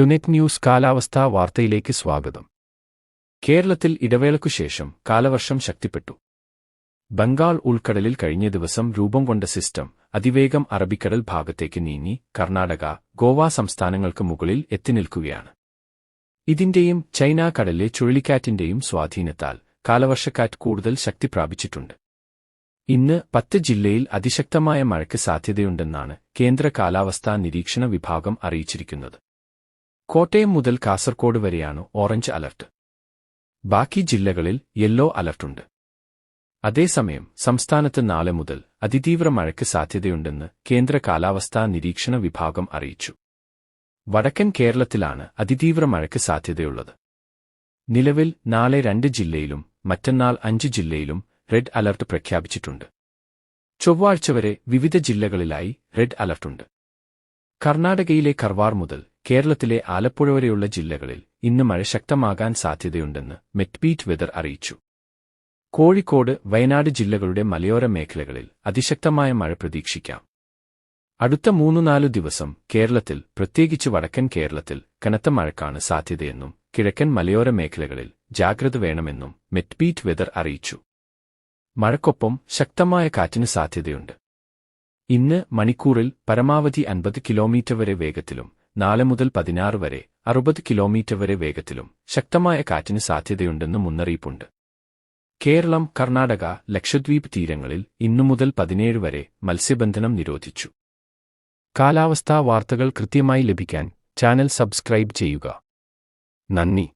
ടുനെറ്റ് news കാലാവസ്ഥാ വാർത്തയിലേക്ക് സ്വാഗതം. കേരളത്തിൽ ഇടവേളയ്ക്കു ശേഷം കാലവർഷം ശക്തിപ്പെട്ടു. ബംഗാൾ ഉൾക്കടലിൽ കഴിഞ്ഞ ദിവസം രൂപം കൊണ്ട സിസ്റ്റം അതിവേഗം അറബിക്കടൽ ഭാഗത്തേക്ക് നീങ്ങി കർണാടക ഗോവ സംസ്ഥാനങ്ങൾക്ക് മുകളിൽ എത്തിനിൽക്കുകയാണ് ഇതിന്റെയും ചൈന കടലിലെ ചുഴലിക്കാറ്റിന്റെയും സ്വാധീനത്താൽ കാലവർഷക്കാറ്റ് കൂടുതൽ ശക്തി പ്രാപിച്ചിട്ടുണ്ട്. ഇന്ന് പത്ത് ജില്ലയിൽ അതിശക്തമായ മഴയ്ക്ക് സാധ്യതയുണ്ടെന്നാണ് കേന്ദ്ര കാലാവസ്ഥാ നിരീക്ഷണ വിഭാഗം അറിയിച്ചിരിക്കുന്നത്. കോട്ടയം മുതൽ കാസർകോട് വരെയാണ് ഓറഞ്ച് അലർട്ട്. ബാക്കി ജില്ലകളിൽ യെല്ലോ അലർട്ടുണ്ട്. അതേസമയം സംസ്ഥാനത്ത് നാളെ മുതൽ അതിതീവ്ര മഴയ്ക്ക് സാധ്യതയുണ്ടെന്ന് കേന്ദ്ര കാലാവസ്ഥാ നിരീക്ഷണ വിഭാഗം അറിയിച്ചു. വടക്കൻ കേരളത്തിലാണ് അതിതീവ്ര മഴയ്ക്ക് സാധ്യതയുള്ളത്. നിലവിൽ നാളെ രണ്ട് ജില്ലയിലും മറ്റന്നാൾ അഞ്ച് ജില്ലയിലും റെഡ് അലർട്ട് പ്രഖ്യാപിച്ചിട്ടുണ്ട്. ചൊവ്വാഴ്ച വരെ വിവിധ ജില്ലകളിലായി റെഡ് അലർട്ടുണ്ട് കർണാടകയിലെ കർവാർ മുതൽ കേരളത്തിലെ ആലപ്പുഴ വരെയുള്ള ജില്ലകളിൽ ഇന്ന് മഴ ശക്തമാകാൻ സാധ്യതയുണ്ടെന്ന് മെറ്റ്ബീറ്റ് വെതർ അറിയിച്ചു. കോഴിക്കോട് വയനാട് ജില്ലകളുടെ മലയോര മേഖലകളിൽ അതിശക്തമായ മഴ പ്രതീക്ഷിക്കാം. അടുത്ത മൂന്നു നാലു ദിവസം കേരളത്തിൽ പ്രത്യേകിച്ച് വടക്കൻ കേരളത്തിൽ കനത്ത മഴക്കാണ് സാധ്യതയെന്നും കിഴക്കൻ മലയോര മേഖലകളിൽ ജാഗ്രത വേണമെന്നും മെറ്റ്ബീറ്റ് വെതർ അറിയിച്ചു. മഴക്കൊപ്പം ശക്തമായ കാറ്റിന് സാധ്യതയുണ്ട്. ഇന്ന് മണിക്കൂറിൽ പരമാവധി അൻപത് കിലോമീറ്റർ വരെ വേഗത്തിലും നാളെ മുതൽ പതിനാറ് വരെ അറുപത് കിലോമീറ്റർ വരെ വേഗത്തിലും ശക്തമായ കാറ്റിന് സാധ്യതയുണ്ടെന്ന് മുന്നറിയിപ്പുണ്ട്. കേരളം കർണാടക ലക്ഷദ്വീപ് തീരങ്ങളിൽ ഇന്നു മുതൽ പതിനേഴ് വരെ മത്സ്യബന്ധനം നിരോധിച്ചു. കാലാവസ്ഥാ വാർത്തകൾ കൃത്യമായി ലഭിക്കാൻ ചാനൽ സബ്സ്ക്രൈബ് ചെയ്യുക. നന്ദി.